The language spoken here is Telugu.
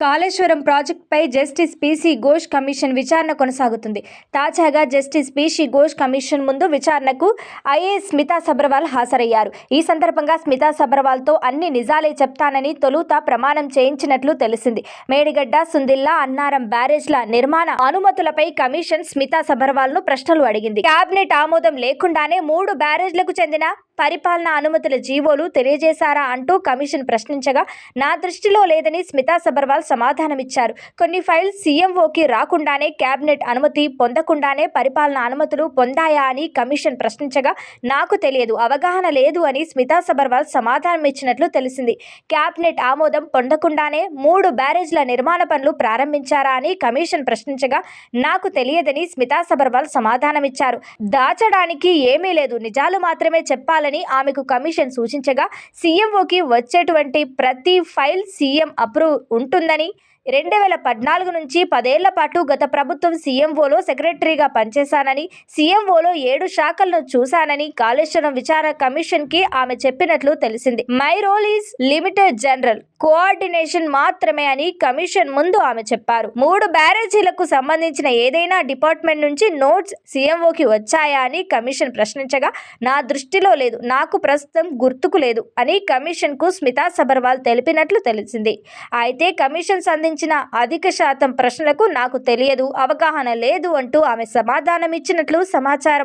కాళేశ్వరం ప్రాజెక్టుపై జస్టిస్ పీసీ ఘోష్ కమిషన్ విచారణ కొనసాగుతుంది. తాజాగా జస్టిస్ పీసీ ఘోష్ కమిషన్ ముందు విచారణకు ఐఏఎస్ స్మితా సబర్వాల్ హాజరయ్యారు. ఈ సందర్భంగా స్మితా సబర్వాల్తో అన్ని నిజాలే చెప్తానని తొలుత ప్రమాణం చేయించినట్లు తెలిసింది. మేడిగడ్డ సుందిల్లా అన్నారం బ్యారేజ్ల నిర్మాణ అనుమతులపై కమిషన్ స్మితా సబర్వాల్ను ప్రశ్నలు అడిగింది. కేబినెట్ ఆమోదం లేకుండానే మూడు బ్యారేజ్లకు చెందిన పరిపాలనా అనుమతుల జీవోలు తెలియజేశారా అంటూ కమిషన్ ప్రశ్నించగా నా దృష్టిలో లేదని స్మితా సబర్వాల్ సమాధానమిచ్చారు. కొన్ని ఫైల్స్ సీఎంఓకి రాకుండానే కేబినెట్ అనుమతి పొందకుండానే పరిపాలన అనుమతులు పొందాయా అని కమిషన్ ప్రశ్నించగా నాకు తెలియదు అవగాహన లేదు అని స్మితా సబర్వాల్ సమాధానమిచ్చినట్లు తెలిసింది. కేబినెట్ ఆమోదం పొందకుండానే మూడు బ్యారేజ్ల నిర్మాణ పనులు ప్రారంభించారా అని కమిషన్ ప్రశ్నించగా నాకు తెలియదని స్మితా సబర్వాల్ సమాధానమిచ్చారు. దాచడానికి ఏమీ లేదు నిజాలు మాత్రమే చెప్పాలని ఆమెకు కమిషన్ సూచించగా సీఎంఓకి వచ్చేటువంటి ప్రతి ఫైల్ సీఎం అప్రూవ్ ఉంటుందని రెండు వేల పద్నాలుగు నుంచి పదేళ్ళ పాటు గత ప్రభుత్వం సీఎంఓలో సెక్రటరీగా పనిచేశానని సీఎంఓలో ఏడు శాఖలను చూశానని కాళేశ్వరం విచారణ కమిషన్కి ఆమె చెప్పినట్లు తెలిసింది. My role is limited general. Coordination మాత్రమే అని కమిషన్ ముందు ఆమె చెప్పారు. మూడు బ్యారేజీలకు సంబంధించిన ఏదైనా డిపార్ట్మెంట్ నుంచి నోట్స్ సీఎంఓకి వచ్చాయా అని కమిషన్ ప్రశ్నించగా నా దృష్టిలో లేదు నాకు ప్రస్తుతం గుర్తుకు లేదు అని కమిషన్కు స్మితా సబర్వాల్ తెలిపినట్లు తెలిసింది. అయితే కమిషన్ సంధించిన అధిక శాతం ప్రశ్నలకు నాకు తెలియదు అవగాహన లేదు అంటూ ఆమె సమాధానం ఇచ్చినట్లు సమాచారం